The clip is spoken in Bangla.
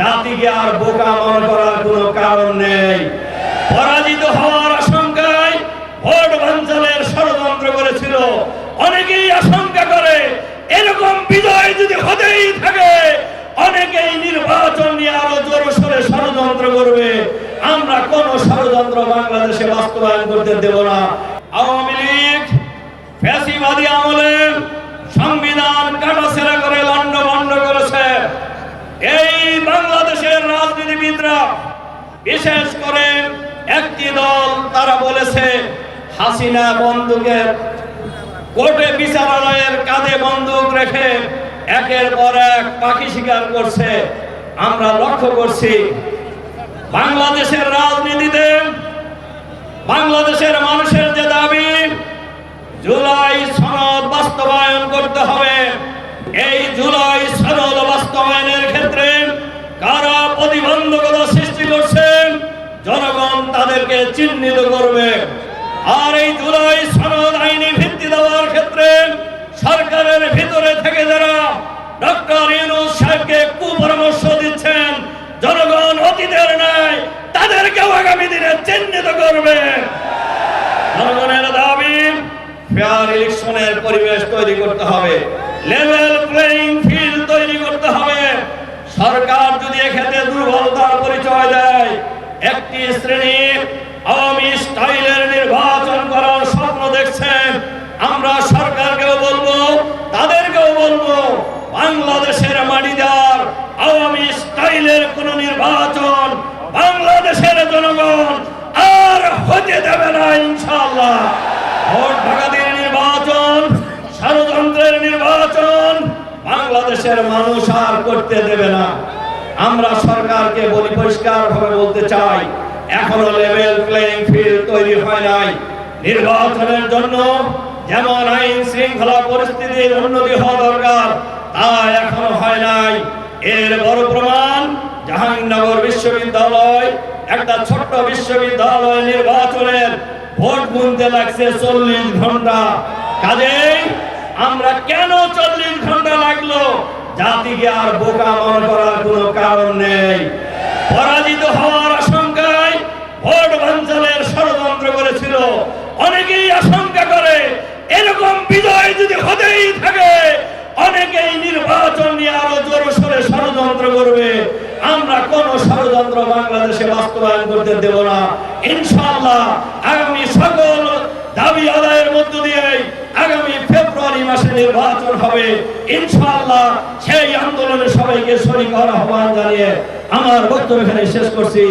জাতিকে আর বোকা মনে করার কোনো কারণ নেই। পরাজিত হওয়ার আশঙ্কায় ভোট বাঞ্চালের ষড়যন্ত্র করেছিল। অনেকেই আশঙ্কা করে, এরকম বিজয় যদি হতেই থাকে, অনেকেই নির্বাচন নিয়ে আরও জোর সরে ষড়যন্ত্র করবে। আমরা কোন ষড়যন্ত্র বাংলাদেশে বাস্তবায়ন করতে দেব না। আওয়ামী লীগ ফ্যাসিবাদী আমলে সংবিধান কাটাছেড়া করে লন্ড ভন্ড করেছে এই বাংলাদেশের রাজনীতিবিদরা বিশেষ করে একটি দল তারা বলেছে, হাসিনা বন্দুকের কোর্টে বিচারালয়ের কাঁধে বন্দুক রেখে একের পর এক পাখি শিকার করছে। আমরা লক্ষ্য করছি, বাংলাদেশের রাজনীতিতে বাংলাদেশের মানুষের যে দাবি, জুলাই সনদ বাস্তবায়ন করতে হবে। এই জুলাই প্রতিবন্ধকতা সৃষ্টি করছেন, জনগণ তাদেরকে চিহ্নিত করবে। আর এই জুলাই সনদ আইনি ভিত্তি দেওয়ার ক্ষেত্রে সরকারের ভিতরে থেকে যারা ডক্টর ইউনুস সাহেবকে কুপরামর্শ দিচ্ছেন, জনগণ অতীতের নাই তাদেরকেও আগামী দিনে চিহ্নিত করবে। জনগণের দাবি ফেয়ার ইলেকশনের পরিবেশ তৈরি করতে হবে। লেভেল প্লেইং ফিল্ড তৈরি করতে হবে সরকার যদি এক্ষেত্রে দুর্বলতার পরিচয় দেয় একটি শ্রেণি আওয়ামী স্টাইলের নির্বাচন করার স্বপ্ন দেখছেন। আমরা সরকারকেও বলব, তাদেরকেও বলব, বাংলাদেশের মাটিদার আওয়ামী স্টাইলের কোন নির্বাচন বাংলাদেশের জনগণ আর হতে দেবে না ইনশাআল্লাহ। ভোট ভাগাদের নির্বাচন, ষড়যন্ত্রের নির্বাচন বাংলাদেশের মানুষ আর করতে দেবে না। আমরা সরকারকে বলি পরিষ্কার ভাবে বলতে চাই, এখনও লেভেল প্লেইং ফিল্ড তৈরি হয় নাই। নির্বাচনের জন্য যেমন আইন শৃঙ্খলা পরিস্থিতির উন্নতি হওয়া দরকার, তা এখনও হয় নাই। এর বড় প্রমাণ জাহাঙ্গীরনগর বিশ্ববিদ্যালয়, একটা ছোট্ট বিশ্ববিদ্যালয় নির্বাচনের ভোট গুনতে লাগছে চল্লিশ ঘণ্টা। কাজেই আমরা কেন চল্লিশ ঘণ্টা লাগল? জাতিকে আর বোকা মনে করার কোনো কারণ নেই। পরাজিত হওয়ার আশঙ্কায় ভোট বাঞ্চালের ষড়যন্ত্র করেছিল। অনেকেই আশঙ্কা করে, এরকম বিজয় যদি হতেই থাকে, অনেকেই নির্বাচন নিয়ে আরও জোর সরে ষড়যন্ত্র করবে। আমরা কোন ষড়যন্ত্র বাংলাদেশে বাস্তবায়ন করতে দেব না। ইনশাআল্লাহ আগামী সকল নির্বাচন হবে। ইনশাআল্লাহ সেই আন্দোলনে সবাইকে শরীর আহ্বান জানিয়ে আমার বক্তব্য এখানে শেষ করছি।